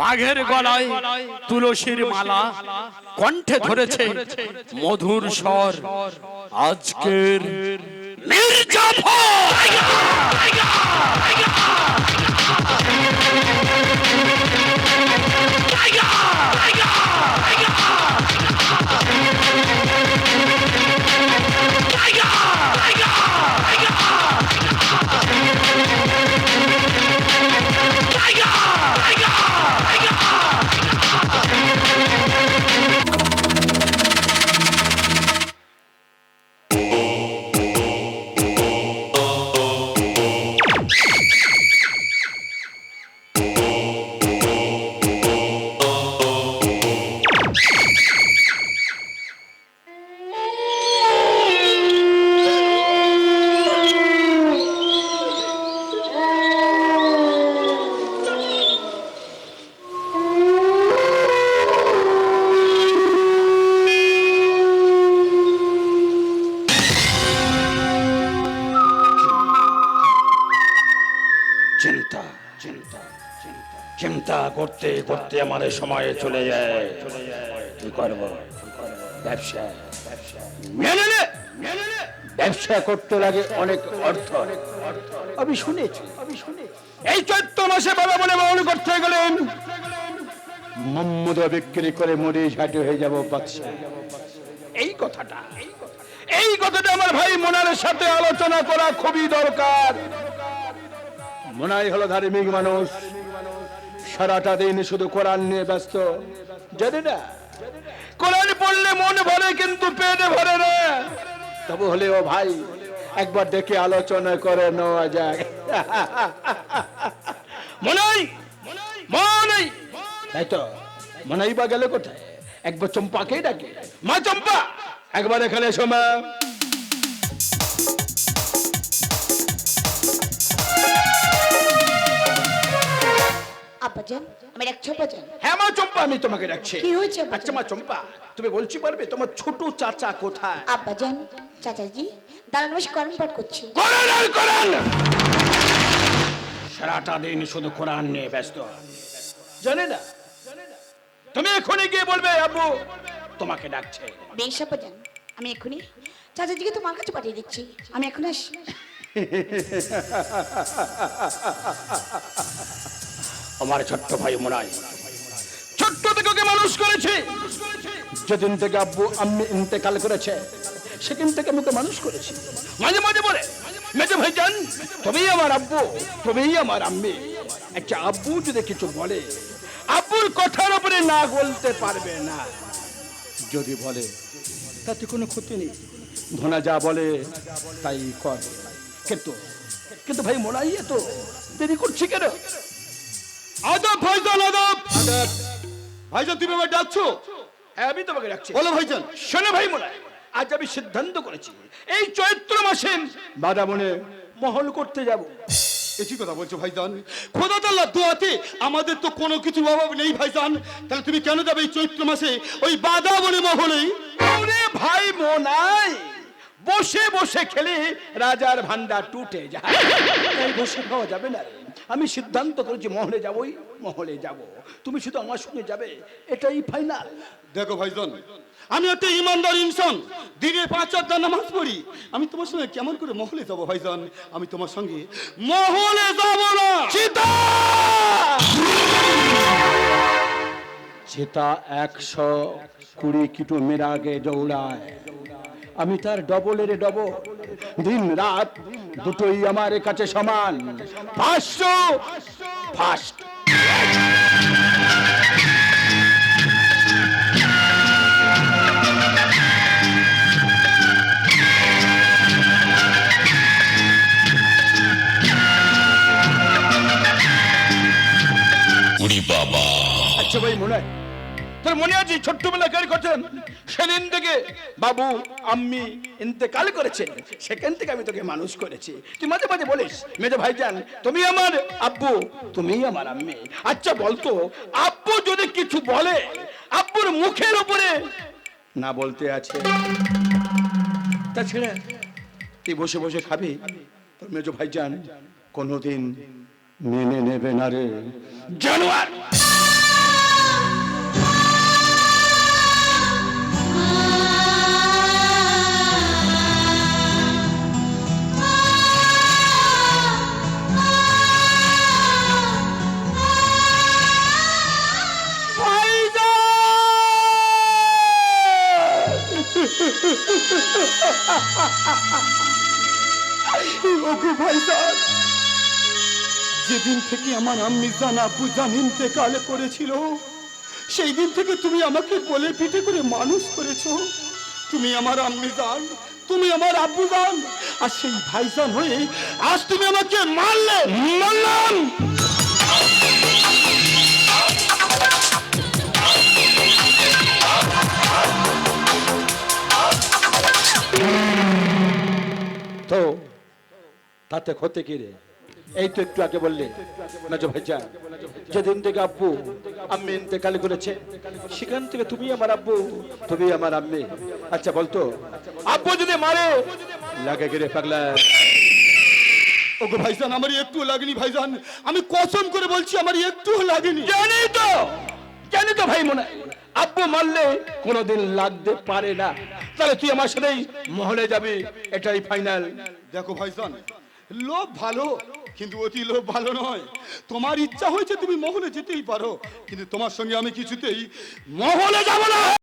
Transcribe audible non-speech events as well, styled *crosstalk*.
বাঘের গলায় তুলসীর মালা কণ্ঠে ধরেছে মধুর স্বর। আজকের মির্জাফর চিন্তা চিন্তা চিন্তা। করতে করতে আমার সময় চলে যায়। কি করব? ব্যবসা। ব্যবসা করতে লাগে অনেক অর্থ। আমি শুনেছি আমি শুনেছি। এই চৈত্র মাসে বাবা করতে গেলেন বিক্রি করে মরে ঝাঁটে হয়ে যাব এই কথাটা এই কথাটা আমার ভাই মোনারের সাথে আলোচনা করা খুবই দরকার। মনাই হলো ধার্মিক মানুষ। সারাটা দিন শুধু কোরআন নিয়ে ব্যস্ত। জানি না। কোরআন পড়লে মন ভরে কিন্তু পেটে ভরে না। তবু হলেও ভাই, একবার দেখে আলোচনা করে নেওয়া যায়। মনাই মনাই। তাই তো? মনাই বা গেলে কোথায়? একবার চম্পাকেই ডাকে। মা চম্পা, একবার এখানে মা। আব্বাজান আমি ডাকছি আব্বাজান হ্যাঁ মা চম্পা আমি তোমাকে ডাকছি। কি হয়েছে আচ্ছা মা চম্পা তুমি বলছি পারবে? তোমার ছোট চাচা কোথায়? আব্বাজান চাচাজি দাঁড়ান বসে করণ পাঠ করছি। কোরআন আর কোরআন সারাটা দিন শুধু কোরআন নিয়ে ব্যস্ত। জানে না? তুমি এখনই গিয়ে বলবে আব্বু তোমাকে ডাকছে। বেশ আব্বাজান আমি এক্ষুনি চাচাজিকে তোমার কাছে পাঠিয়ে দিচ্ছি। আমি এখন আসি *laughs* আমার ছোট্ট ভাই মোনাই ছোট্ট থেকে ওকে মানুষ করেছে। যেদিন থেকে আব্বু, আম্মি ইন্তেকাল করেছে, সেদিন থেকে আমি মানুষ করেছি। মাঝে মাঝে বলে, মেজে ভাই যান তুমিই আমার আব্বু তুমিই আমার আম্মি। একটা আব্বু যদি কিছু বলে, আব্বুর কথার উপরে না বলতে পারবে না। যদি বলে, তাতে কোনো ক্ষতি নেই। ধনা যা বলে, তাই কর। কিন্তু কিন্তু ভাই মোনাই তো দেরি করছি কেন? ভাইজান আদব। ভাইজান তুমি আমার ডাকছো? হ্যাঁ আমি তোমাকে রাখছি বলো ভাইজান। শোনো ভাই মোনা আজ আমি সিদ্ধান্ত করেছি এই চৈত্র মাসে বাদামনে মহল করতে যাব। এটি কথা বলছো ভাইজান? খোদা তাল্লাহ দোয়াতে আমাদের তো কোনো কিছু অভাব নেই ভাইজান। তাহলে তুমি কেন যাবে এই চৈত্র মাসে? ওই বাদা বলে মহলেই। ওরে ভাই মোনাই বসে বসে খেলে রাজার ভান্ডার টুটে যায়। বসে খাওয়া যাবে না। আমি সিদ্ধান্ত করেছি মহলে যাবই মহলে যাব। তুমি শুধু আমার সঙ্গে যাবে এটাই ফাইনাল দেখো ভাইজান আমি একটা ইমানদার ইনসান দিনে পাঁচ চারটা নামাজ পড়ি। আমি তোমার সঙ্গে কেমন করে মহলে যাব ভাইজান? আমি তোমার সঙ্গে মহলে যাব না। চিতা চিতা একশো কুড়ি কিলোমিটার আগে দৌড়ায়। আমি তার ডবলের ডবল দিন রাত দুটোই আমার কাছে সমান। ফার্স্ট ফার্স্ট বাবা। আচ্ছা ভাই মনে হয় তোর মনে আছে, ছোট্টবেলা কার কথা সেদিন থেকে বাবু, আম্মি ইন্তেকাল করেছে। সেখান থেকে আমি তোকে মানুষ করেছি। তুই মাঝে মাঝে বলিস, মেজে ভাইজান, তুমি আমার আব্বু তুমি আমার আম্মি। আচ্ছা বলতো আব্বু যদি কিছু বলে, আব্বুর মুখের উপরে না বলতে আছে। তাছাড়া তুই বসে বসে খাবি? তোর মেজো ভাইজান কোনোদিন মেনে নেবে না রে। জানোয়ার! যেদিন থেকে আমার আম্মি জান আব্বু জান ইন্তেকাল করেছিল সেই দিন থেকে তুমি আমাকে বলে পিঠে করে মানুষ করেছ। তুমি আমার আম্মি জান, তুমি আমার আব্বু জান, আর সেই ভাইজান হয়ে আজ তুমি আমাকে মারলে। মারলাম! তাতে ক্ষতি কি রে? এই তো একটু আগে বললে নাজো ভাইজান যেদিন থেকে আব্বু আম্মি ইন্তেকাল করেছে সেখান থেকে তুমি আমার আব্বু তুমি আমার আম্মি। আচ্ছা বলতো আব্বু যদি মারে লাগে গিরে পাগলা? ওগো ভাইজান আমার একটু লাগেনি ভাইজান। আমি কসম করে বলছি আমার একটু লাগেনি। জানি তো জানি তো ভাই মনে আব্বু মারলে কোনোদিন লাগতে পারে না। তাহলে তুই আমার সাথেই মহলে যাবি এটাই ফাইনাল দেখো ভাইজান লোভ ভালো, কিন্তু অতি লোভ ভালো নয়। তোমার ইচ্ছা হয়েছে তুমি মহলে যেতেই পারো, কিন্তু তোমার সঙ্গে আমি কিছুতেই মহলে যাব না।